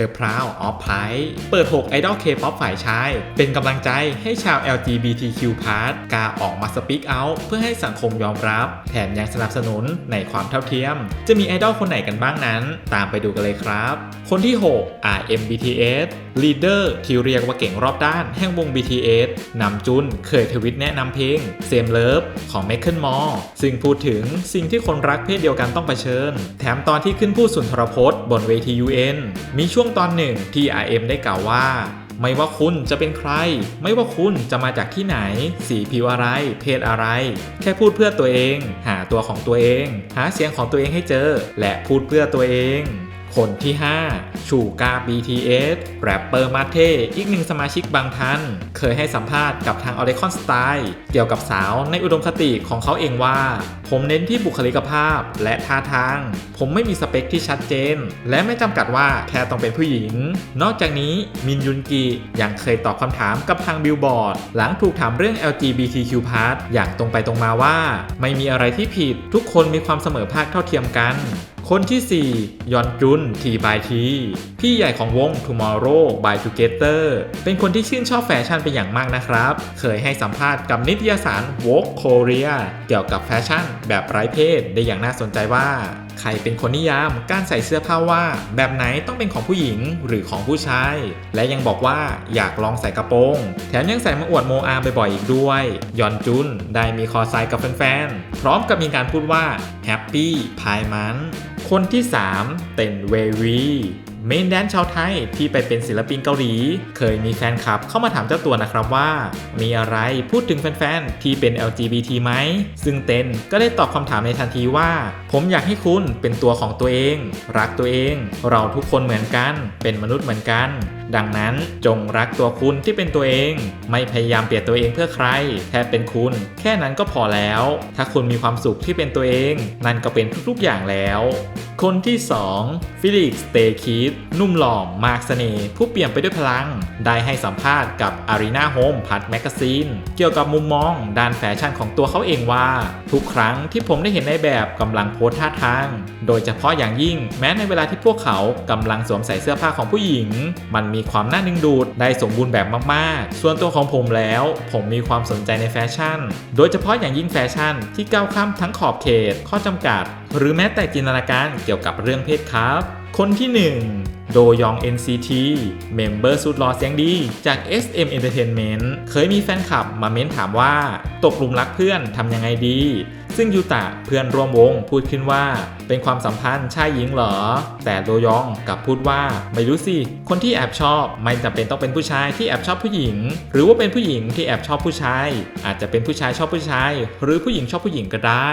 The Proud of Pi เปิด 6 ไอดอล K-POP ฝ่ายชาย เป็นกำลังใจให้ชาว LGBTQ+ กล้าออกมาสปีกเอาเพื่อให้สังคมยอมรับ แถมยังสนับสนุนในความเท่าเทียม จะมีไอดอลคนไหนกันบ้างนั้น ตามไปดูกันเลยครับ คนที่ 6 RMBTS ลีดเดอร์ที่เรียกว่าเก่งรอบด้านแห่งวง BTS นำจุนเคยทวิตแนะนำเพลง Same Love ของ m ม c ค e มอร์ซึ่งพูดถึงสิ่งที่คนรักเพศเดียวกันต้องเผชิญ แถมตอนที่ขึ้นพูดสุนทรพจน์บนเวที UN มีช่วงงตอนหนึ่งที่ RM ได้กล่าวว่า ไม่ว่าคุณจะเป็นใคร ไม่ว่าคุณจะมาจากที่ไหน สีผิวอะไร เพศอะไร แค่พูดเพื่อตัวเอง หาตัวของตัวเอง หาเสียงของตัวเองให้เจอ และพูดเพื่อตัวเอง คนที่ 5 ชูกา BTS แรปเปอร์มาเทอีกหนึ่งสมาชิกบางท่าน เคยให้สัมภาษณ์กับทาง o r e c o n Style เกี่ยวกับสาวในอุดมคติของเขาเองว่า ผมเน้นที่บุคลิกภาพและท่าทาง ผมไม่มีสเปคที่ชัดเจน และไม่จำกัดว่าแค่ต้องเป็นผู้หญิง นอกจากนี้มินยุนกิยังเคยตอบคำถามกับทางบิลบอร์ดหลังถูกถามเรื่อง LGBTQ+ อย่างตรงไปตรงมาว่า ไม่มีอะไรที่ผิดทุกคนมีความเสมอภาคเท่าเทียมกัน คนที่ 4 ยอนจุนทีบายทีพี่ใหญ่ของวง Tomorrow by Together เป็นคนที่ชื่นชอบแฟชั่นเป็นอย่างมากนะครับ เคยให้สัมภาษณ์กับนิตยสาร Vogue Korea เกี่ยวกับแฟชั่นแบบไร้เพศได้อย่างน่าสนใจว่าใครเป็นคนนิยามการใส่เสื้อผ้าว่า แบบไหนต้องเป็นของผู้หญิงหรือของผู้ชาย และยังบอกว่าอยากลองใส่กระโปรง แถมยังใส่มาอวดโมอาบ่อยๆอีกด้วย ยอนจุนได้มีคอไซกับแฟนๆ พร้อมกับมีการพูดว่า Happy p i มัน คนที่ 3 เต็นเววี เมนแดนชาวไทยที่ไปเป็นศิลปินเกาหลี เคยมีแฟนคลับเข้ามาถามเจ้าตัวนะครับว่า มีอะไรพูดถึงแฟนๆ ที่เป็น LGBT ไหม ซึ่งเต็นก็ได้ตอบคำถามในทันทีว่า ผมอยากให้คุณเป็นตัวของตัวเอง รักตัวเอง เราทุกคนเหมือนกัน เป็นมนุษย์เหมือนกัน ดังนั้นจงรักตัวคุณที่เป็นตัวเอง ไม่พยายามเปลี่ยนตัวเองเพื่อใคร แค่เป็นคุณ แค่นั้นก็พอแล้ว ถ้าคุณมีความสุขที่เป็นตัวเอง นั่นก็เป็นทุกๆอย่างแล้ว คนที่ 2 ฟิลิกสเตคิดนุ่มหล่อมากเสน่ห์ผู้เปี่ยมไปด้วยพลัง ได้ให้สัมภาษณ์กับ Arena Home พัดแมกกาซีนเกี่ยวกับมุมมอง ด้านแฟชั่นของตัวเขาเองว่า ทุกครั้งที่ผมได้เห็นในแบบกำลังโพสท่าทาง โดยเฉพาะอย่างยิ่งแม้ในเวลาที่พวกเขากำลังสวมใส่เสื้อผ้าของผู้หญิง มันมีความน่าดึงดูดได้สมบูรณ์แบบมากๆ ส่วนตัวของผมแล้ว ผมมีความสนใจในแฟชั่น โดยเฉพาะอย่างยิ่งแฟชั่นที่ก้าวข้ามทั้งขอบเขต ข้อจำกัด หรือแม้แต่จินตนาการเกี่ยวกับเรื่องเพศครับ คนที่ 1 โดยอง NCT เมมเบอร์สุดหล่อเสียงดี จาก SM Entertainment เคยมีแฟนคลับมาเม้นถามว่า ตกหลุมรักเพื่อนทำยังไงดี ซึ่งยูตะเพื่อนร่วมวงพูดขึ้นว่า เป็นความสัมพันธ์ชายหญิงเหรอ แต่โดยองกลับพูดว่า ไม่รู้สิ คนที่แอบชอบไม่จำเป็นต้องเป็นผู้ชายที่แอบชอบผู้หญิง หรือว่าเป็นผู้หญิงที่แอบชอบผู้ชาย อาจจะเป็นผู้ชายชอบผู้ชาย หรือผู้หญิงชอบผู้หญิงก็ได้